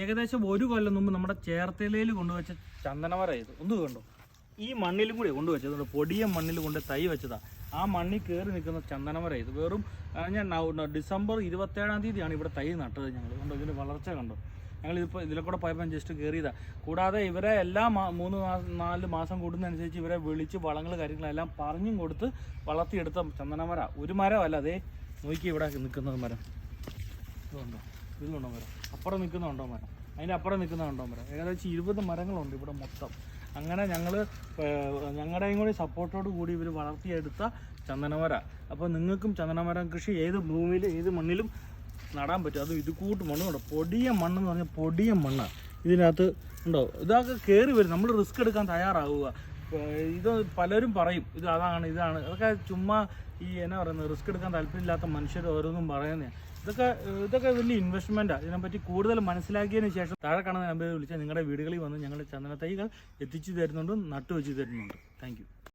ഏകദേശം ഒരു കൊല്ലം മുമ്പ് നമ്മുടെ ചേർത്തലയിൽ കൊണ്ടുവച്ച ചന്ദനമര ഇത്. ഒന്ന് കണ്ടോ? ഈ മണ്ണിലും കൂടി കൊണ്ടുവച്ചത് കണ്ടോ? പൊടിയ മണ്ണിൽ കൊണ്ട് തൈ വെച്ചതാ. ആ മണ്ണിൽ കയറി നിൽക്കുന്ന ചന്ദനമര ഇത്. വെറും ഞാൻ ഡിസംബർ ഇരുപത്തേഴാം തീയതിയാണ് ഇവിടെ തൈ നട്ടത് ഞങ്ങൾ കണ്ടോ? ഇതിന്റെ വളർച്ച കണ്ടോ? ഞങ്ങൾ ഇതിപ്പോൾ ഇതിലെ കൂടെ പോയപ്പോൾ ജസ്റ്റ് കയറിയതാ കൂടാതെ ഇവരെ എല്ലാ മൂന്ന് നാല് മാസം കൂടുന്നതനുസരിച്ച് ഇവരെ വിളിച്ച് വളങ്ങൾ കാര്യങ്ങളെല്ലാം പറഞ്ഞും കൊടുത്ത് വളർത്തിയെടുത്ത ചന്ദനമര ഒരു മരമല്ല അതേ നോക്കി ഇവിടെ നിൽക്കുന്നത് മരം. ഇതുണ്ടോ ഇതിലുണ്ടോ മരം? അപ്പുറം നിൽക്കുന്നുണ്ടോ മരം? അതിന്റെ അപ്പുറം നിൽക്കുന്നുണ്ടോ മരം? ഏകദേശം ഇരുപത് മരങ്ങളുണ്ട് ഇവിടെ മൊത്തം. അങ്ങനെ ഞങ്ങൾ ഞങ്ങളുടെയും കൂടി സപ്പോർട്ടോട് കൂടി ഇവർ വളർത്തിയെടുത്ത ചന്ദനമര. അപ്പോൾ നിങ്ങൾക്കും ചന്ദനമരം കൃഷി ഏത് ഭൂമിയിൽ ഏത് മണ്ണിലും നടാൻ പറ്റും. അത് ഇത് കൂട്ട് മണ്ണ് കണ്ടോ പൊടിയ മണ്ണെന്ന് പറഞ്ഞാൽ പൊടിയ മണ്ണ്. ഇതിനകത്ത് ഉണ്ടോ? ഇതൊക്കെ കയറി വരും. നമ്മൾ റിസ്ക് എടുക്കാൻ തയ്യാറാവുക. ഇത് പലരും പറയും ഇത് അതാണ് ഇതാണ്. അതൊക്കെ ചുമ്മാ ഈ എന്നാ പറയുന്നത് റിസ്ക് എടുക്കാൻ താല്പര്യമില്ലാത്ത മനുഷ്യർ ഓരോന്നും പറയുന്നേ. ഇതൊക്കെ ഇതൊക്കെ വലിയ ഇൻവെസ്റ്റ്മെന്റാണ് ഇതിനെപ്പറ്റി കൂടുതൽ മനസ്സിലാക്കിയതിന് ശേഷം താഴെ കാണുന്ന നമ്പറിൽ വിളിച്ചാൽ നിങ്ങളുടെ വീടുകളിൽ വന്ന് ഞങ്ങളുടെ ചന്ദന തൈകൾ എത്തിച്ചു തരുന്നുണ്ട് നട്ടു വെച്ച് തരുന്നുണ്ട് താങ്ക്